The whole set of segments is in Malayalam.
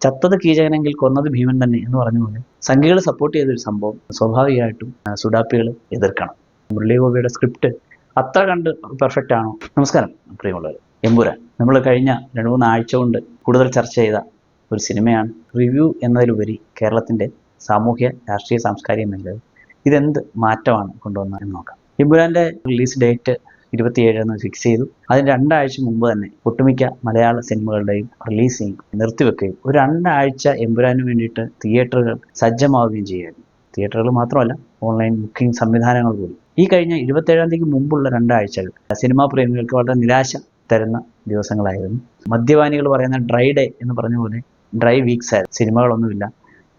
ചത്തത് കീചകനെങ്കിൽ കൊന്നത് ഭീമൻ തന്നെ എന്ന് പോലെ സംഘികൾ സപ്പോർട്ട് ചെയ്തൊരു സംഭവം സ്വാഭാവികമായിട്ടും സുഡാപ്പികൾ എതിർക്കണം. മുരളീഗോപിയുടെ സ്ക്രിപ്റ്റ് അത്ര കണ്ട് പെർഫെക്റ്റ് ആണോ? നമസ്കാരം പ്രിയമുള്ളവർ എമ്പുരാൻ നമ്മൾ കഴിഞ്ഞ രണ്ട് മൂന്ന് ആഴ്ച കൊണ്ട് കൂടുതൽ ചർച്ച ചെയ്ത ഒരു സിനിമയാണ് റിവ്യൂ എന്നതിലുപരി കേരളത്തിന്റെ സാമൂഹ്യ രാഷ്ട്രീയ സാംസ്കാരിക മേഖലയിൽ ഇതെന്ത് മാറ്റമാണ് കൊണ്ടുവന്നതെന്ന് നോക്കാം. എമ്പുരാന്റെ റിലീസ് ഡേറ്റ് ഇരുപത്തിയേഴ് എന്ന് ഫിക്സ് ചെയ്തു. അതിന് രണ്ടാഴ്ച മുമ്പ് തന്നെ ഒട്ടുമിക്ക മലയാള സിനിമകളുടെയും റിലീസിങ് നിർത്തിവെക്കുകയും. ഒരു രണ്ടാഴ്ച എമ്പുരാന് വേണ്ടിയിട്ട് തിയേറ്ററുകൾ സജ്ജമാവുകയും ചെയ്യുകയായിരുന്നു തിയേറ്ററുകൾ മാത്രമല്ല ഓൺലൈൻ ബുക്കിംഗ് സംവിധാനങ്ങൾ പോലും. ഈ കഴിഞ്ഞ ഇരുപത്തേഴാം തീയതിക്ക് മുമ്പുള്ള രണ്ടാഴ്ചകൾ സിനിമാ പ്രേമികൾക്ക് വളരെ നിരാശ തരുന്ന ദിവസങ്ങളായിരുന്നു. മദ്യപാനികൾ പറയുന്ന ഡ്രൈ ഡേ എന്ന് പറഞ്ഞ പോലെ ഡ്രൈ വീക്സ് ആയിരുന്നു. സിനിമകളൊന്നുമില്ല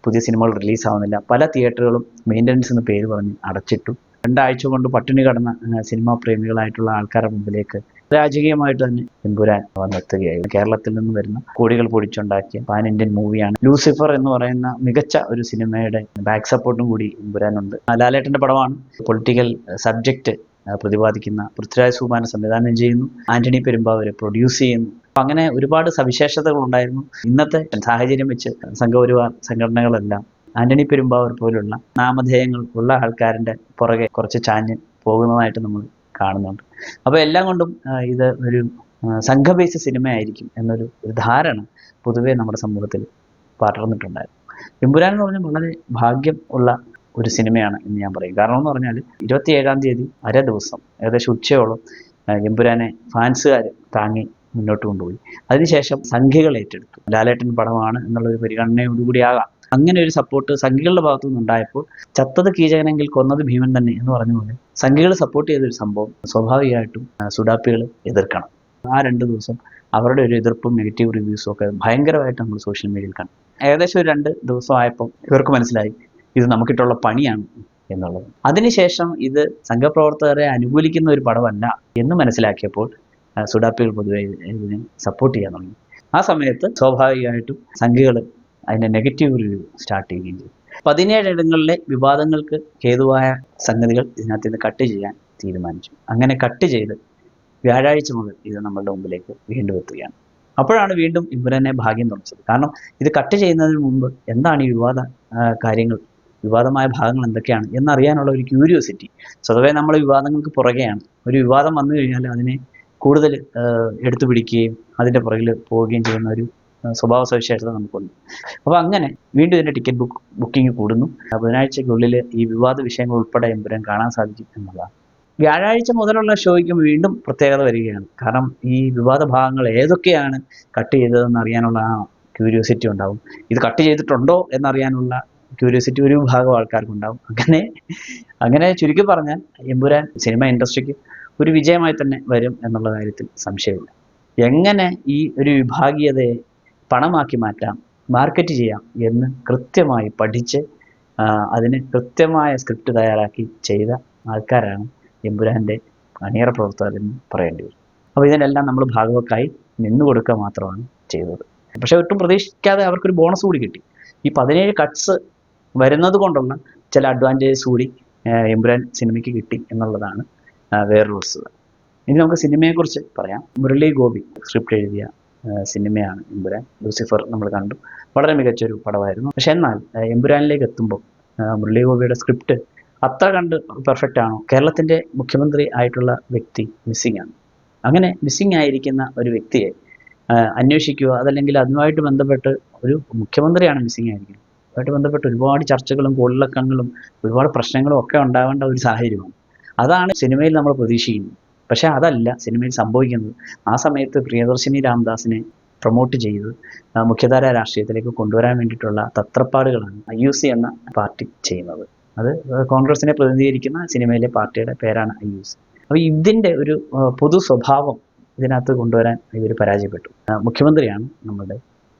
പുതിയ സിനിമകൾ റിലീസ് ആവുന്നില്ല. പല തിയേറ്ററുകളും മെയിന്റനൻസ് എന്ന പേര് പറഞ്ഞ് അടച്ചിട്ടു. രണ്ടാഴ്ച കൊണ്ട് പട്ടിണി കടന്ന സിനിമാ പ്രേമികളായിട്ടുള്ള ആൾക്കാരുടെ മുമ്പിലേക്ക് രാജകീയമായിട്ട് തന്നെ എമ്പുരാൻ വന്നെത്തുകയായി കേരളത്തിൽ നിന്ന് വരുന്ന കോടികൾ പൊടിച്ചുണ്ടാക്കിയ പാൻ ഇന്ത്യൻ മൂവിയാണ് ലൂസിഫർ എന്ന് പറയുന്ന മികച്ച ഒരു സിനിമയുടെ ബാക്ക് സപ്പോർട്ടും കൂടി എമ്പുരാനുണ്ട്. ലാലേട്ടന്റെ പടമാണ് പൊളിറ്റിക്കൽ സബ്ജക്റ്റ് പ്രതിപാദിക്കുന്ന പൃഥ്വിരാജ് സുബാന സംവിധാനം ചെയ്യുന്നു. ആന്റണി പെരുമ്പാവൂര് പ്രൊഡ്യൂസ് ചെയ്യുന്നു. അങ്ങനെ ഒരുപാട് സവിശേഷതകൾ ഉണ്ടായിരുന്നു ഇന്നത്തെ സാഹചര്യം വെച്ച് സംഘപരിവാർ സംഘടനകളെല്ലാം ആന്റണി പെരുമ്പാവൂർ പോലുള്ള നാമധേയങ്ങൾ ഉള്ള ആൾക്കാരുടെ പുറകെ കുറച്ച് ചാഞ്ഞ് പോകുന്നതായിട്ട് നമ്മൾ കാണുന്നുണ്ട്. അപ്പോൾ എല്ലാം കൊണ്ടും ഇത് ഒരു സംഘപേശ സിനിമ സിനിമയായിരിക്കും എന്നൊരു ഒരു ധാരണ പൊതുവേ നമ്മുടെ സമൂഹത്തിൽ പടർന്നിട്ടുണ്ടായിരുന്നു. എമ്പുരാൻ എന്ന് പറഞ്ഞാൽ വളരെ ഭാഗ്യം ഉള്ള ഒരു സിനിമയാണ് എന്ന് ഞാൻ പറയും. കാരണം എന്ന് പറഞ്ഞാൽ ഇരുപത്തി ഏഴാം തീയതി അര ദിവസം ഏകദേശം ഉച്ചയോളം എമ്പുരാനെ ഫാൻസുകാർ താങ്ങി മുന്നോട്ട് കൊണ്ടുപോയി. അതിനുശേഷം സംഖ്യകൾ ഏറ്റെടുത്തു. ലാലേട്ടൻ പടമാണ് എന്നുള്ളൊരു പരിഗണനയോടുകൂടി ആകാം. അങ്ങനെ ഒരു സപ്പോർട്ട് സംഘികളുടെ ഭാഗത്തു നിന്നുണ്ടായപ്പോൾ ചത്തത് കീചകനെങ്കിൽ കൊന്നത് ഭീമൻ തന്നെ എന്ന് പറഞ്ഞ പോലെ സംഘികൾ സപ്പോർട്ട് ചെയ്തൊരു സംഭവം സ്വാഭാവികമായിട്ടും സുഡാപ്പികൾ എതിർക്കണം. ആ രണ്ട് ദിവസം അവരുടെ ഒരു എതിർപ്പും നെഗറ്റീവ് റിവ്യൂസും ഒക്കെ ഭയങ്കരമായിട്ട് നമ്മൾ സോഷ്യൽ മീഡിയയിൽ കണ്ടു. ഏകദേശം ഒരു രണ്ട് ദിവസമായപ്പോൾ ഇവർക്ക് മനസ്സിലായി ഇത് നമുക്കിട്ടുള്ള പണിയാണ് എന്നുള്ളത്. അതിനുശേഷം ഇത് സംഘപ്രവർത്തകരെ അനുകൂലിക്കുന്ന ഒരു പടമല്ല എന്ന് മനസ്സിലാക്കിയപ്പോൾ സുഡാപ്പികൾ പൊതുവെ ഇതിനെ സപ്പോർട്ട് ചെയ്യാൻ തുടങ്ങി. ആ സമയത്ത് സ്വാഭാവികമായിട്ടും സംഘികൾ അതിന്റെ നെഗറ്റീവ് റിവ്യൂ സ്റ്റാർട്ട് ചെയ്യുകയും ചെയ്തു. പതിനേഴ് ഇടങ്ങളിലെ വിവാദങ്ങൾക്ക് ഹേതുവായ സംഗതികൾ ഇതിനകത്ത് നിന്ന് കട്ട് ചെയ്യാൻ തീരുമാനിച്ചു. അങ്ങനെ കട്ട് ചെയ്ത് വ്യാഴാഴ്ച മുതൽ ഇത് നമ്മളുടെ മുമ്പിലേക്ക് വീണ്ടും എത്തുകയാണ്. അപ്പോഴാണ് വീണ്ടും ഇമ്പുരനെ ഭാഗ്യം തുറച്ചത്. കാരണം ഇത് കട്ട് ചെയ്യുന്നതിന് മുമ്പ് എന്താണ് ഈ വിവാദ കാര്യങ്ങൾ വിവാദമായ ഭാഗങ്ങൾ എന്തൊക്കെയാണ് എന്നറിയാനുള്ള ഒരു ക്യൂരിയോസിറ്റി സ്വതവേ നമ്മൾ വിവാദങ്ങൾക്ക് പുറകെയാണ്. ഒരു വിവാദം വന്നു കഴിഞ്ഞാൽ അതിനെ കൂടുതൽ എടുത്തു പിടിക്കുകയും അതിന്റെ പുറകിൽ പോവുകയും ചെയ്യുന്ന ഒരു സ്വഭാവ സവിശേഷത നമുക്കുണ്ട്. അപ്പോൾ അങ്ങനെ വീണ്ടും ഇതിന്റെ ടിക്കറ്റ് ബുക്ക് ബുക്കിംഗ് കൂടുന്നു. ബുധനാഴ്ചക്കുള്ളിൽ ഈ വിവാദ വിഷയങ്ങൾ ഉൾപ്പെടെ എമ്പുരാൻ കാണാൻ സാധിക്കും എന്നുള്ളതാണ്. വ്യാഴാഴ്ച മുതലുള്ള ഷോയ്ക്കും വീണ്ടും പ്രത്യേകത വരികയാണ്. കാരണം ഈ വിവാദ ഭാഗങ്ങൾ ഏതൊക്കെയാണ് കട്ട് ചെയ്തതെന്ന് അറിയാനുള്ള ആ ക്യൂരിയോസിറ്റി ഉണ്ടാവും. ഇത് കട്ട് ചെയ്തിട്ടുണ്ടോ എന്നറിയാനുള്ള ക്യൂരിയോസിറ്റി ഒരു വിഭാഗം ആൾക്കാർക്കുണ്ടാവും. അങ്ങനെ അങ്ങനെ ചുരുക്കി പറഞ്ഞാൽ എമ്പുരാൻ സിനിമ ഇൻഡസ്ട്രിക്ക് ഒരു വിജയമായി തന്നെ വരും എന്നുള്ള കാര്യത്തിൽ സംശയമില്ല. എങ്ങനെ ഈ ഒരു വിഭാഗീയതയെ പണമാക്കി മാറ്റാം മാർക്കറ്റ് ചെയ്യാം എന്ന് കൃത്യമായി പഠിച്ച് അതിന് കൃത്യമായ സ്ക്രിപ്റ്റ് തയ്യാറാക്കി ചെയ്ത ആൾക്കാരാണ് എമ്പുരാന്റെ അണിയറ പ്രവർത്തകർ എന്ന് പറയേണ്ടി വരും. അപ്പോൾ ഇതിനെല്ലാം നമ്മൾ ഭാഗവക്കായി നിന്നു കൊടുക്കുക മാത്രമാണ് ചെയ്തത്. പക്ഷേ ഒട്ടും പ്രതീക്ഷിക്കാതെ അവർക്കൊരു ബോണസ് കൂടി കിട്ടി. ഈ പതിനേഴ് കട്ട്സ് വരുന്നത് കൊണ്ടുള്ള ചില അഡ്വാന്റേജസ് കൂടി എമ്പുരാൻ സിനിമയ്ക്ക് കിട്ടി എന്നുള്ളതാണ് വേറൊരു വസ്തുത. ഇനി നമുക്ക് സിനിമയെക്കുറിച്ച് പറയാം. മുരളി ഗോപി സ്ക്രിപ്റ്റ് എഴുതിയ സിനിമയാണ് എമ്പുരാൻ. ലൂസിഫർ നമ്മൾ കണ്ടു. വളരെ മികച്ചൊരു പടമായിരുന്നു. പക്ഷെ എന്നാൽ എമ്പുരാനിലേക്ക് എത്തുമ്പോൾ മുരളീഗോപിയുടെ മുരളി ഗോപിയുടെ സ്ക്രിപ്റ്റ് അത്ര കണ്ട് പെർഫെക്റ്റ് ആണോ? കേരളത്തിന്റെ മുഖ്യമന്ത്രി ആയിട്ടുള്ള വ്യക്തി മിസ്സിംഗ് ആണ്. അങ്ങനെ മിസ്സിംഗ് ആയിരിക്കുന്ന ഒരു വ്യക്തിയെ അന്വേഷിക്കുക അതല്ലെങ്കിൽ അതുമായിട്ട് ബന്ധപ്പെട്ട് ഒരു മുഖ്യമന്ത്രിയാണ് മിസ്സിംഗ് ആയിരിക്കുന്നത്. അതുമായിട്ട് ബന്ധപ്പെട്ട് ഒരുപാട് ചർച്ചകളും കോളിളക്കങ്ങളും ഒരുപാട് പ്രശ്നങ്ങളും ഒക്കെ ഉണ്ടാവേണ്ട ഒരു സാഹചര്യമാണ്. അതാണ് സിനിമയിൽ നമ്മൾ പ്രതീക്ഷിക്കുന്നത്. പക്ഷേ അതല്ല സിനിമയിൽ സംഭവിക്കുന്നത്. ആ സമയത്ത് പ്രിയദർശിനി രാംദാസിനെ പ്രൊമോട്ട് ചെയ്ത് മുഖ്യധാര രാഷ്ട്രീയത്തിലേക്ക് കൊണ്ടുവരാൻ വേണ്ടിയിട്ടുള്ള തത്രപ്പാടുകളാണ് ഐ യു സി എന്ന പാർട്ടി ചെയ്യുന്നത്. അത് കോൺഗ്രസിനെ പ്രതിനിധീകരിക്കുന്ന സിനിമയിലെ പാർട്ടിയുടെ പേരാണ് ഐ യു സി. അപ്പോൾ ഇതിന്റെ ഒരു പൊതു സ്വഭാവം ഇതിനകത്ത് കൊണ്ടുവരാൻ ഇവർ പരാജയപ്പെട്ടു. മുഖ്യമന്ത്രിയാണ് നമ്മുടെ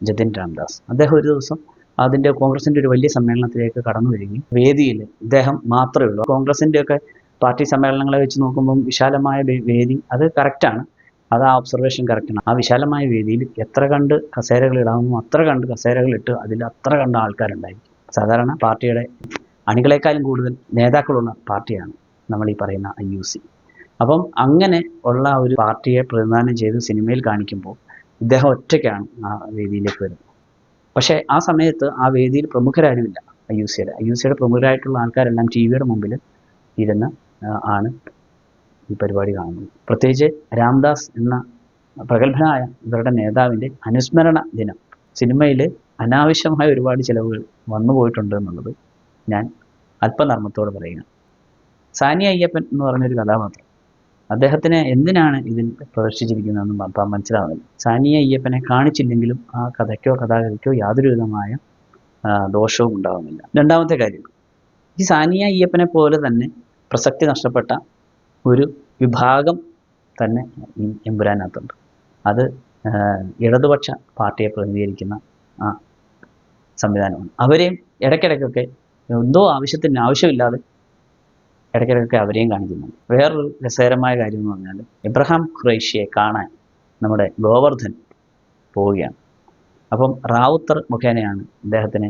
ജതിൻ രാംദാസ്. അദ്ദേഹം ഒരു ദിവസം അതിന്റെ കോൺഗ്രസിന്റെ ഒരു വലിയ സമ്മേളനത്തിലേക്ക് കടന്നു വരികയും വേദിയിൽ ഇദ്ദേഹം മാത്രമേ ഉള്ളൂ. കോൺഗ്രസിന്റെ ഒക്കെ പാർട്ടി സമ്മേളനങ്ങളെ വെച്ച് നോക്കുമ്പം വിശാലമായ വേദി അത് കറക്റ്റാണ് അത് ആ ഒബ്സർവേഷൻ കറക്റ്റാണ് ആ വിശാലമായ വേദിയിൽ എത്ര കണ്ട് കസേരകൾ ഇടാമോ അത്ര കണ്ട് കസേരകൾ ഇട്ട് അതിൽ അത്ര കണ്ട് ആൾക്കാരുണ്ടായിരിക്കും. സാധാരണ പാർട്ടിയുടെ അണികളെക്കാളും കൂടുതൽ നേതാക്കളുള്ള പാർട്ടിയാണ് നമ്മൾ ഈ പറയുന്ന ഐ യു സി. അപ്പം അങ്ങനെ ഉള്ള ഒരു പാർട്ടിയെ പ്രതിനിധാനം ചെയ്ത് സിനിമയിൽ കാണിക്കുമ്പോൾ ഇദ്ദേഹം ഒറ്റയ്ക്കാണ് ആ വേദിയിലേക്ക് വരുന്നത്. പക്ഷേ ആ സമയത്ത് ആ വേദിയിൽ പ്രമുഖരാരുമില്ല ഐ യു സിയുടെ ഐ യു സിയുടെ പ്രമുഖരായിട്ടുള്ള ആൾക്കാരെല്ലാം ടി വിയുടെ മുമ്പിൽ ഇരുന്ന് ആണ് ഈ പരിപാടി കാണുന്നത്. പ്രത്യേകിച്ച് രാംദാസ് എന്ന പ്രഗത്ഭനായ ഇവരുടെ നേതാവിന്റെ അനുസ്മരണ ദിനം. സിനിമയിൽ അനാവശ്യമായ ഒരുപാട് ചിലവുകൾ വന്നു പോയിട്ടുണ്ട് എന്നുള്ളത് ഞാൻ അല്പനർമ്മത്തോടെ പറയുക സാനിയ അയ്യപ്പൻ എന്ന് പറഞ്ഞൊരു കഥാപാത്രം. അദ്ദേഹത്തിന് എന്തിനാണ് ഇതിൽ പ്രദർശിച്ചിരിക്കുന്നതെന്ന് എന്ന് പ- മനസ്സിലാവുന്നില്ല. സാനിയ അയ്യപ്പനെ കാണിച്ചില്ലെങ്കിലും ആ കഥയ്ക്കോ കഥാകഥയ്ക്കോ യാതൊരു വിധമായ ദോഷവും ഉണ്ടാകുന്നില്ല രണ്ടാമത്തെ കാര്യം. ഈ സാനിയ അയ്യപ്പനെ പോലെ തന്നെ പ്രസക്തി നഷ്ടപ്പെട്ട ഒരു വിഭാഗം തന്നെ എമ്പുരാനകത്തുണ്ട്. അത് ഇടതുപക്ഷ പാർട്ടിയെ പ്രതിനിധീകരിക്കുന്ന ആ സംവിധാനമാണ്. അവരെയും ഇടയ്ക്കിടയ്ക്കൊക്കെ എന്തോ ആവശ്യത്തിന് ആവശ്യമില്ലാതെ ഇടയ്ക്കിടയ്ക്കൊക്കെ അവരെയും കാണിക്കുന്നുണ്ട്. വേറൊരു രസകരമായ കാര്യം എന്ന് പറഞ്ഞാൽ എബ്രഹാം ഖുറൈഷിയെ കാണാൻ നമ്മുടെ ഗോവർദ്ധൻ പോവുകയാണ്. അപ്പം റാവുത്തർ മുഖേനയാണ് അദ്ദേഹത്തിന്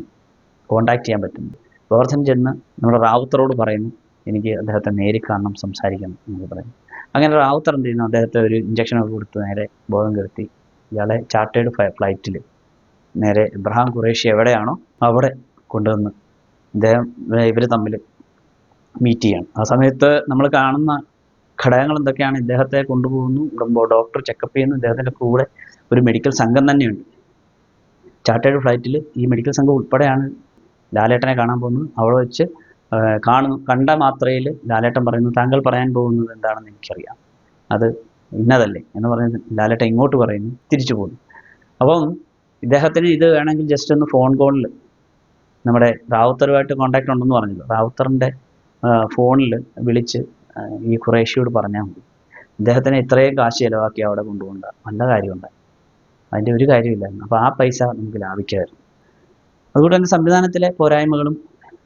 കോണ്ടാക്ട് ചെയ്യാൻ പറ്റുന്നത്. ഗോവർദ്ധൻ ചെന്ന് നമ്മുടെ റാവുത്തറോട് പറയുന്നു എനിക്ക് അദ്ദേഹത്തെ നേരിൽ കാണണം സംസാരിക്കണം എന്ന് പറയുന്നു അങ്ങനെ റാവുത്തർ എന്ത് ചെയ്യുന്നു? അദ്ദേഹത്തെ ഒരു ഇഞ്ചക്ഷനൊക്കെ കൊടുത്ത് നേരെ ബോധം കെടുത്തി ഇയാളെ ചാർട്ടേഡ് ഫ്ലൈറ്റിൽ നേരെ ഇബ്രഹാം ഖുറേഷി എവിടെയാണോ അവിടെ കൊണ്ടുവന്ന് അദ്ദേഹം ഇവർ തമ്മിൽ മീറ്റ് ചെയ്യണം. ആ സമയത്ത് നമ്മൾ കാണുന്ന ഘടകങ്ങൾ എന്തൊക്കെയാണ്? ഇദ്ദേഹത്തെ കൊണ്ടുപോകുന്നു ഡോക്ടർ ചെക്കപ്പ് ചെയ്യുന്നു ഇദ്ദേഹത്തിന്റെ കൂടെ ഒരു മെഡിക്കൽ സംഘം തന്നെയുണ്ട്. ചാർട്ടേഡ് ഫ്ലൈറ്റിൽ ഈ മെഡിക്കൽ സംഘം ഉൾപ്പെടെയാണ് ലാലേട്ടനെ കാണാൻ പോകുന്നത്. അവിടെ വെച്ച് കാണുന്നു കണ്ട മാത്രയിൽ ലാലേട്ടൻ പറയുന്നു താങ്കൾ പറയാൻ പോകുന്നത് എന്താണെന്ന് എനിക്കറിയാം. അത് ഇന്നതല്ലേ എന്ന് പറഞ്ഞ് ലാലേട്ടൻ ഇങ്ങോട്ട് പറയുന്നു തിരിച്ചു പോകുന്നു. അപ്പം ഇദ്ദേഹത്തിന് ഇത് വേണമെങ്കിൽ ജസ്റ്റ് ഒന്ന് ഫോൺ കോളിൽ നമ്മുടെ റാവുത്തറുമായിട്ട് കോണ്ടാക്ട് ഉണ്ടെന്ന് പറഞ്ഞല്ലോ. റാവുത്തറിന്റെ ഫോണിൽ വിളിച്ച് ഈ ഖുറേഷിയോട് പറഞ്ഞാൽ മതി. ഇദ്ദേഹത്തിന് ഇത്രയും കാശ് ചിലവാക്കി അവിടെ കൊണ്ടുപോകണ്ട. നല്ല കാര്യമുണ്ട്. അതിന്റെ ഒരു കാര്യമില്ലായിരുന്നു. അപ്പോൾ ആ പൈസ നമുക്ക് ലാഭിക്കാമായിരുന്നു. അതുകൊണ്ട് തന്നെ സംവിധാനത്തിലെ പോരായ്മകളും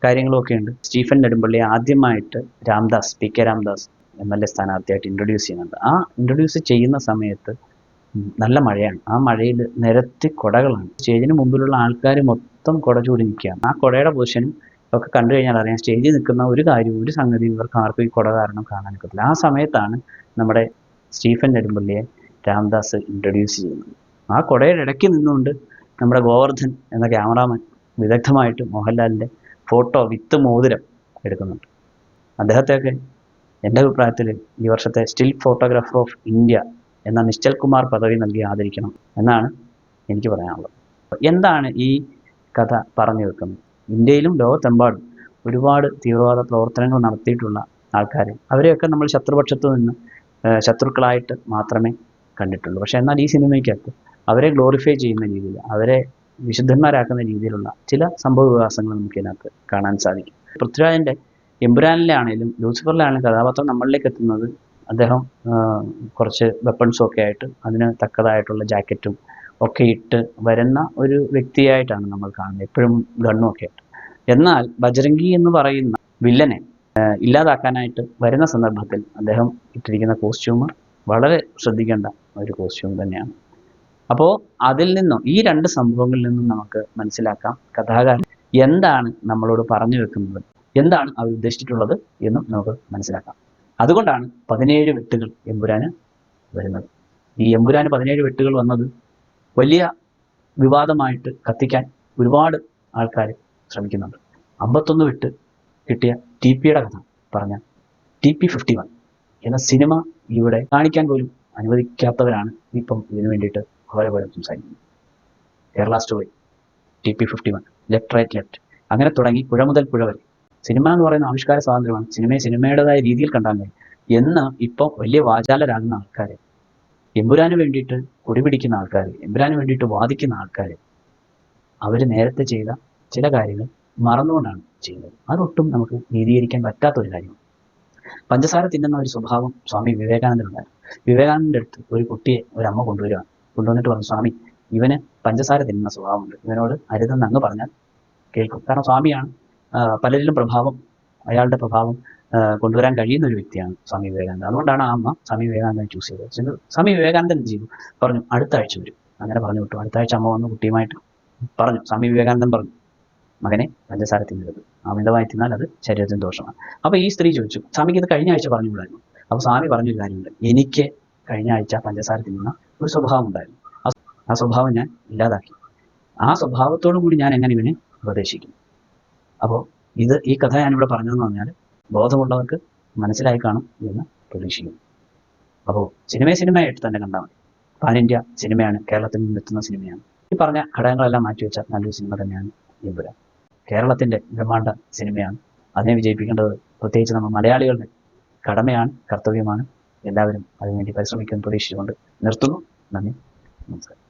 കാര്യങ്ങളും ഒക്കെ ഉണ്ട് സ്റ്റീഫൻ നെടുമ്പള്ളി ആദ്യമായിട്ട് Ramdas P K Ramdas M L A സ്ഥാനാർത്ഥിയായിട്ട് ഇൻട്രൊഡ്യൂസ് ചെയ്യുന്നുണ്ട്. ആ ഇൻട്രൊഡ്യൂസ് ചെയ്യുന്ന സമയത്ത് നല്ല മഴയാണ്. ആ മഴയിൽ നിരത്തി കുടകളാണ്. സ്റ്റേജിന് മുമ്പിലുള്ള ആൾക്കാർ മൊത്തം കുട ചൂടി നിൽക്കുകയാണ്. ആ കുടയുടെ പൊസിഷനും ഒക്കെ കണ്ടു കഴിഞ്ഞാൽ അറിയാം സ്റ്റേജിൽ നിൽക്കുന്ന ഒരു കാര്യവും ഒരു സംഗതി ഇവർക്ക് ആർക്കും ഈ കുട കാരണം കാണാൻ പറ്റില്ല ആ സമയത്താണ് നമ്മുടെ സ്റ്റീഫൻ നെടുമ്പള്ളിയെ രാംദാസ് ഇൻട്രൊഡ്യൂസ് ചെയ്യുന്നത്. ആ കുടയുടെ ഇടയ്ക്ക് നിന്നുകൊണ്ട് നമ്മുടെ ഗോവർദ്ധൻ എന്ന ക്യാമറാമാൻ വിദഗ്ധമായിട്ട് മോഹൻലാലിന്റെ ഫോട്ടോ വിത്ത് മോതിരം എടുക്കുന്നുണ്ട്. അദ്ദേഹത്തെയൊക്കെ എന്റെ അഭിപ്രായത്തിൽ ഈ വർഷത്തെ സ്റ്റിൽ ഫോട്ടോഗ്രാഫർ ഓഫ് ഇന്ത്യ എന്ന നിശ്ചൽ കുമാർ പദവി നൽകി ആദരിക്കണം എന്നാണ് എനിക്ക് പറയാനുള്ളത്. എന്താണ് ഈ കഥ പറഞ്ഞു വെക്കുന്നത്? ഇന്ത്യയിലും ലോകത്തെമ്പാടും ഒരുപാട് തീവ്രവാദ പ്രവർത്തനങ്ങൾ നടത്തിയിട്ടുള്ള ആൾക്കാർ അവരെയൊക്കെ നമ്മൾ ശത്രുപക്ഷത്തു നിന്ന് ശത്രുക്കളായിട്ട് മാത്രമേ കണ്ടിട്ടുള്ളൂ. പക്ഷേ എന്നാൽ ഈ സിനിമയ്ക്കകത്ത് അവരെ ഗ്ലോറിഫൈ ചെയ്യുന്ന രീതിയിൽ അവരെ വിശുദ്ധന്മാരാക്കുന്ന രീതിയിലുള്ള ചില സംഭവ വികാസങ്ങൾ നമുക്ക് ഇതിനകത്ത് കാണാൻ സാധിക്കും. പൃഥ്വിരാജിന്റെ എമ്പുരാനിലാണേലും ലൂസിഫറിലാണെങ്കിലും കഥാപാത്രം നമ്മളിലേക്ക് എത്തുന്നത് അദ്ദേഹം കുറച്ച് വെപ്പൺസും ഒക്കെ ആയിട്ട് അതിന് തക്കതായിട്ടുള്ള ജാക്കറ്റും ഒക്കെ ഇട്ട് വരുന്ന ഒരു വ്യക്തിയായിട്ടാണ് നമ്മൾ കാണുന്നത് എപ്പോഴും ഗണ്ണും ഒക്കെ ആയിട്ട്. എന്നാൽ ബജരംഗി എന്ന് പറയുന്ന വില്ലനെ ഇല്ലാതാക്കാനായിട്ട് വരുന്ന സന്ദർഭത്തിൽ അദ്ദേഹം ഇട്ടിരിക്കുന്ന കോസ്റ്റ്യൂം വളരെ ശ്രദ്ധിക്കേണ്ട ഒരു കോസ്റ്റ്യൂം തന്നെയാണ്. അപ്പോൾ അതിൽ നിന്നും ഈ രണ്ട് സംഭവങ്ങളിൽ നിന്നും നമുക്ക് മനസ്സിലാക്കാം. കഥാകാരൻ എന്താണ് നമ്മളോട് പറഞ്ഞു വെക്കുന്നത്? എന്താണ് അവർ ഉദ്ദേശിച്ചിട്ടുള്ളത് എന്നും നമുക്ക് മനസ്സിലാക്കാം. അതുകൊണ്ടാണ് പതിനേഴ് വെട്ടുകൾ എമ്പുരാന് വരുന്നത്. ഈ എമ്പുരാന് പതിനേഴ് വെട്ടുകൾ വന്നത് വലിയ വിവാദമായിട്ട് കത്തിക്കാൻ ഒരുപാട് ആൾക്കാർ ശ്രമിക്കുന്നുണ്ട്. അമ്പത്തൊന്ന് വിട്ട് കിട്ടിയ ടി പിയുടെ കഥ പറഞ്ഞ ടി പി ഫിഫ്റ്റി വൺ എന്ന സിനിമ ഇവിടെ കാണിക്കാൻ പോലും അനുവദിക്കാത്തവരാണ് ഇപ്പം ഇതിനു വേണ്ടിയിട്ട് ഘോരം സംസാരിക്കുന്നു Kerala story T P fifty one left right left അങ്ങനെ തുടങ്ങി പുഴ മുതൽ പുഴ വരെ. സിനിമ എന്ന് പറയുന്ന ആവിഷ്കാര സ്വാതന്ത്ര്യമാണ്. സിനിമയെ സിനിമയുടേതായ രീതിയിൽ കണ്ടാൽ മതി. എന്ന് ഇപ്പം വലിയ വാചാലരാകുന്ന ആൾക്കാർ എമ്പുരാന് വേണ്ടിയിട്ട് കുടിപിടിക്കുന്ന ആൾക്കാർ എമ്പുരാന് വേണ്ടിയിട്ട് വാദിക്കുന്ന ആൾക്കാർ അവർ നേരത്തെ ചെയ്ത ചില കാര്യങ്ങൾ മറന്നുകൊണ്ടാണ് ചെയ്യുന്നത്. അതൊട്ടും നമുക്ക് നീതീകരിക്കാൻ പറ്റാത്ത ഒരു കാര്യമാണ്. പഞ്ചസാര തിന്നുന്ന ഒരു സ്വഭാവം സ്വാമി വിവേകാനന്ദനുണ്ടായിരുന്നു. വിവേകാനന്ദന്റെ അടുത്ത് ഒരു കുട്ടിയെ ഒരമ്മ കൊണ്ടുവരികയാണ്. കൊണ്ടുവന്നിട്ട് പറഞ്ഞു സ്വാമി ഇവന് പഞ്ചസാര തിന്നുന്ന സ്വഭാവമുണ്ട്. ഇവനോട് അരുതെന്ന് അങ്ങ് പറഞ്ഞാൽ കേൾക്കും. കാരണം സ്വാമിയാണ് പലരിലും പ്രഭാവം അയാളുടെ പ്രഭാവം കൊണ്ടുവരാൻ കഴിയുന്ന ഒരു വ്യക്തിയാണ് സ്വാമി വിവേകാനന്ദൻ. അതുകൊണ്ടാണ് ആ അമ്മ സ്വാമി വിവേകാനന്ദൻ ചൂസ് ചെയ്തത്. സ്വാമി വിവേകാനന്ദൻ ചെയ്തു? പറഞ്ഞു അടുത്ത ആഴ്ച വരും. അങ്ങനെ പറഞ്ഞു വിട്ടു. അടുത്ത ആഴ്ച അമ്മ വന്ന് കുട്ടിയുമായിട്ട് പറഞ്ഞു. സ്വാമി വിവേകാനന്ദൻ പറഞ്ഞു മകനെ പഞ്ചസാര തിന്നരുത്. അമിതമായി തിന്നാൽ അത് ശരീരത്തിന് ദോഷമാണ്. അപ്പോൾ ഈ സ്ത്രീ ചോദിച്ചു സ്വാമിക്ക് ഇത് കഴിഞ്ഞ ആഴ്ച പറഞ്ഞു വിടായിരുന്നു അപ്പോൾ സ്വാമി പറഞ്ഞൊരു കാര്യമുണ്ട്. എനിക്ക് കഴിഞ്ഞ ആഴ്ച പഞ്ചസാര തിന്നുന്ന ഒരു സ്വഭാവം ഉണ്ടായിരുന്നു. ആ- സ്വഭാവം ഞാൻ ഇല്ലാതാക്കി. ആ സ്വഭാവത്തോടു കൂടി ഞാൻ എങ്ങനെ ഇവനെ ഉപദേശിക്കും? അപ്പോൾ ഇത് ഈ കഥ ഞാനിവിടെ പറഞ്ഞതെന്ന് പറഞ്ഞാൽ ബോധമുള്ളവർക്ക് മനസ്സിലായി കാണും എന്ന് പ്രതീക്ഷിക്കുന്നു. അപ്പോൾ സിനിമയെ സിനിമയായിട്ട് തന്നെ കണ്ടാൽ മതി. പാൻ ഇന്ത്യ സിനിമയാണ്. കേരളത്തിൽ നിന്ന് എത്തുന്ന സിനിമയാണ്. ഈ പറഞ്ഞ ഘടകങ്ങളെല്ലാം മാറ്റിവെച്ച നല്ലൊരു സിനിമ തന്നെയാണ് എമ്പുരാൻ. കേരളത്തിന്റെ ബ്രഹ്മാണ്ട സിനിമയാണ്. അതിനെ വിജയിപ്പിക്കേണ്ടത് പ്രത്യേകിച്ച് നമ്മൾ മലയാളികളുടെ കടമയാണ് കർത്തവ്യമാണ്. എല്ലാവരും അതിനുവേണ്ടി പരിശ്രമിക്കുമെന്ന് പ്രതീക്ഷിച്ചുകൊണ്ട് നിർത്തുന്നു. നന്ദി. നമസ്കാരം.